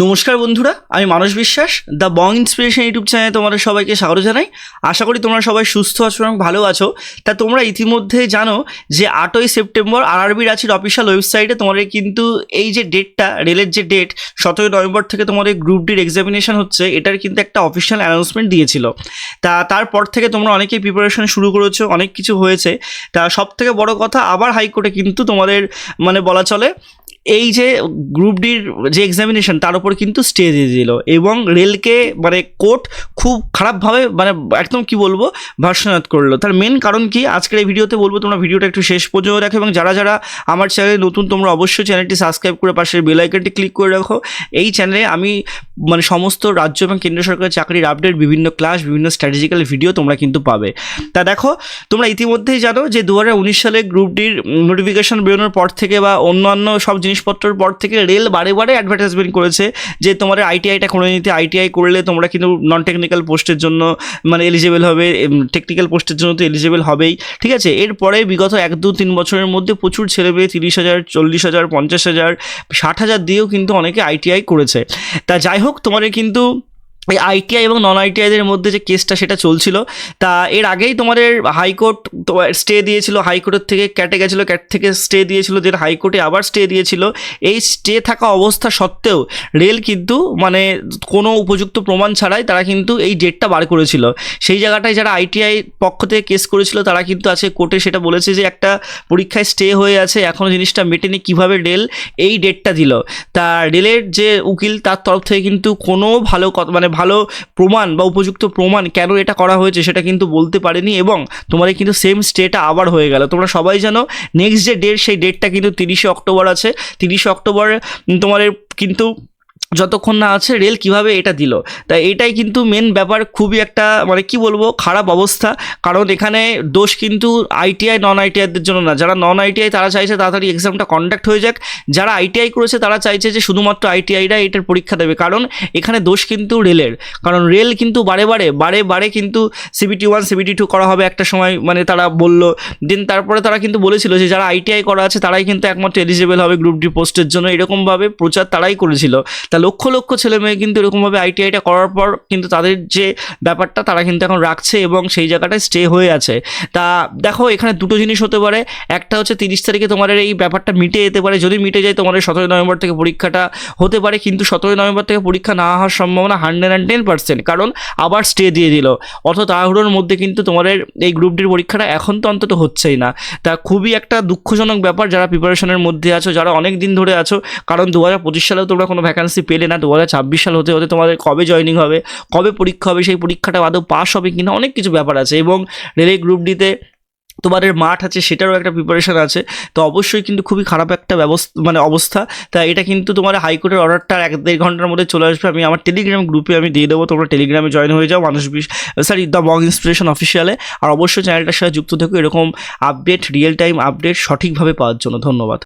নমস্কার বন্ধুরা, আমি মানস বিশ্বাস, দ্য বং ইন্সপিরেশন ইউটিউব চ্যানেলে তোমাদের সবাইকে স্বাগত জানাই। আশা করি তোমরা সবাই সুস্থ আছো এবং ভালো আছো। তা তোমরা ইতিমধ্যে জানো যে আটই সেপ্টেম্বর আরআরবি রাঁচির অফিসিয়াল ওয়েবসাইটে তোমাদের কিন্তু এই যে ডেটটা রেলের যে ডেট সতেরোই নভেম্বর থেকে তোমাদের গ্রুপ ডির এক্সামিনেশন হচ্ছে, এটার কিন্তু একটা অফিসিয়াল অ্যানাউন্সমেন্ট দিয়েছিল। তা তারপর থেকে তোমরা অনেকেই প্রিপারেশন শুরু করেছ, অনেক কিছু হয়েছে। তা সব থেকে বড় কথা, আবার হাইকোর্টে কিন্তু তোমাদের মানে বলা চলে এই যে গ্রুপ ডির যে এক্সামিনেশন তার উপর কিন্তু স্টে দিয়ে দিল। এবং রেলকে মানে কোর্ট খুব খারাপভাবে মানে একদম কি বলব ভার্সনাত করল। তার মেন কারণ কি? আজকের এই ভিডিওতে বলব, তোমরা ভিডিওটা একটু শেষ পর্যন্ত রাখো এবং যারা যারা আমার চ্যানেলে নতুন, তোমরা অবশ্যই চ্যানেলটি সাবস্ক্রাইব করে পাশের বেল আইকনটি ক্লিক করে রাখো। এই চ্যানেলে আমি মানে সমস্ত রাজ্য এবং কেন্দ্র সরকারের চাকরির আপডেট বিভিন্ন ক্লাস বিভিন্ন স্ট্র্যাটেজিক্যাল ভিডিও তোমরা কিন্তু পাবে। তা দেখো, তোমরা ইতিমধ্যেই জানো যে দু হাজার উনিশ সালে গ্রুপ ডির নোটিফিকেশন বেরোনোর পর থেকে বা অন্যান্য সব জিনিসপত্রের পর থেকে রেল বারে বারে অ্যাডভার্টাইজমেন্ট করেছে যে তোমাদের আইটিআইটা করে নিতে। আইটিআই করলে তোমরা কিন্তু নন টেকনিক্যাল পোস্টের জন্য মানে এলিজেবল হবে টেকনিক্যাল পোস্টের জন্য তো এলিজেবল হবেই। ঠিক আছে? এরপরে বিগত এক, দু, তিন বছরের মধ্যে প্রচুর ছেলে মেয়ে তিরিশ হাজার, চল্লিশ হাজার, পঞ্চাশ হাজার, ষাট হাজার দিয়েও কিন্তু অনেকে আইটিআই করেছে। তা যাই হোক, তোমাদের কিন্তু এই আইটিআই এবং নন আইটিআইদের মধ্যে যে কেসটা সেটা চলছিল, তা এর আগেই তোমাদের হাইকোর্ট স্টে দিয়েছিল, হাইকোর্টের থেকে ক্যাটে গেছিল ক্যাট থেকে স্টে দিয়েছিল যে হাইকোর্টে আবার স্টে দিয়েছিল। এই স্টে থাকা অবস্থা সত্ত্বেও রেল কিন্তু মানে কোনো উপযুক্ত প্রমাণ ছাড়াই তারা কিন্তু এই ডেটটা বার করেছিল। সেই জায়গাটায় যারা আইটিআই পক্ষ থেকে কেস করেছিল, তারা কিন্তু আছে কোর্টে সেটা বলেছে যে একটা পরীক্ষায় স্টে হয়ে আছে এখনও জিনিসটা মেটেনি, কীভাবে রেল এই ডেটটা দিল? তা রেলের যে উকিল, তার তরফ থেকে কিন্তু কোনো ভালো মানে ভালো প্রমাণ বা উপযুক্ত প্রমাণ কেন এটা করা হয়েছে সেটা কিন্তু বলতে পারেনি এবং তোমাদের কিন্তু সেম স্টেটা আবার হয়ে গেল। তোমরা সবাই জানো নেক্সট যে ডেট সেই ডেটটা কিন্তু তিরিশে অক্টোবর আছে। তিরিশে অক্টোবর তোমাদের কিন্তু যতক্ষণ না আছে রেল কীভাবে এটা দিল? তাই এটাই কিন্তু মেন ব্যাপার, খুবই একটা মানে কি বলব, খারাপ অবস্থা। কারণ এখানে দোষ কিন্তু আইটিআই নন আইটিআইদের জন্য না। যারা নন আইটিআই তারা চাইছে তাড়াতাড়ি এক্সামটা কন্ডাক্ট হয়ে যাক। যারা আইটিআই করেছে, তারা চাইছে যে শুধুমাত্র আইটিআইরা এটার পরীক্ষা দেবে। কারণ এখানে দোষ কিন্তু রেলের কারণ রেল কিন্তু বারে বারে বারে বারে কিন্তু সিবিটি ওয়ান সিবিটি টু করা হবে একটা সময় মানে তারা বলল। দেন তারপরে তারা কিন্তু বলেছিল যে যারা আইটিআই করা আছে, তারাই কিন্তু একমাত্র এলিজিবল হবে গ্রুপ ডি পোস্টের জন্য। এরকমভাবে প্রচার তারাই করেছিল। তা লক্ষ লক্ষ ছেলে মেয়ে কিন্তু এরকমভাবে আইটিআইটা করার পর কিন্তু তাদের যে ব্যাপারটা তারা কিন্তু এখন রাখছে এবং সেই জায়গাটায় স্টে হয়ে আছে। তা দেখো, এখানে দুটো জিনিস হতে পারে। একটা হচ্ছে তিরিশ তারিখে তোমাদের এই ব্যাপারটা মিটে যেতে পারে। যদি মিটে যায় তোমাদের সতেরোই নভেম্বর থেকে পরীক্ষাটা হতে পারে, কিন্তু সতেরোই নভেম্বর থেকে পরীক্ষা না হওয়ার সম্ভাবনা হান্ড্রেড অ্যান্ড টেন পার্সেন্ট কারণ আবার স্টে দিয়ে দিল। অত তাড়াহুড়োর মধ্যে কিন্তু তোমাদের এই গ্রুপ ডির পরীক্ষাটা এখন তো অন্তত হচ্ছেই না। তা খুবই একটা দুঃখজনক ব্যাপার যারা প্রিপারেশনের মধ্যে আছো, যারা অনেক দিন ধরে আছো, কারণ দু হাজার পঁচিশ সালেও তোমরা কোনো ভ্যাকান্সি পেলে না দু সাল হতে হতে তোমাদের কবে জয়নিং হবে, কবে পরীক্ষা হবে, সেই পরীক্ষাটা আদৌ পাস হবে কিনা, অনেক কিছু ব্যাপার আছে এবং রেলের গ্রুপ ডিতে তোমাদের মাঠ আছে, সেটারও একটা প্রিপারেশন আছে। তো অবশ্যই কিন্তু খুবই খারাপ একটা ব্যবস্থা মানে অবস্থা। তা এটা কিন্তু তোমার হাইকোর্টের অর্ডারটা এক দেড় ঘণ্টার মধ্যে চলে আসবে। আমি, আমার টেলিগ্রাম গ্রুপে আমি দিয়ে দেবো, তোমরা টেলিগ্রামে জয়েন হয়ে যাও, মানুষ সরি দ্য বং ইন্সপিরেশন অফিসিয়ালে আর অবশ্যই চ্যানেলটার সাথে যুক্ত থেকো, এরকম আপডেট রিয়েল টাইম আপডেট সঠিকভাবে পাওয়ার জন্য। ধন্যবাদ।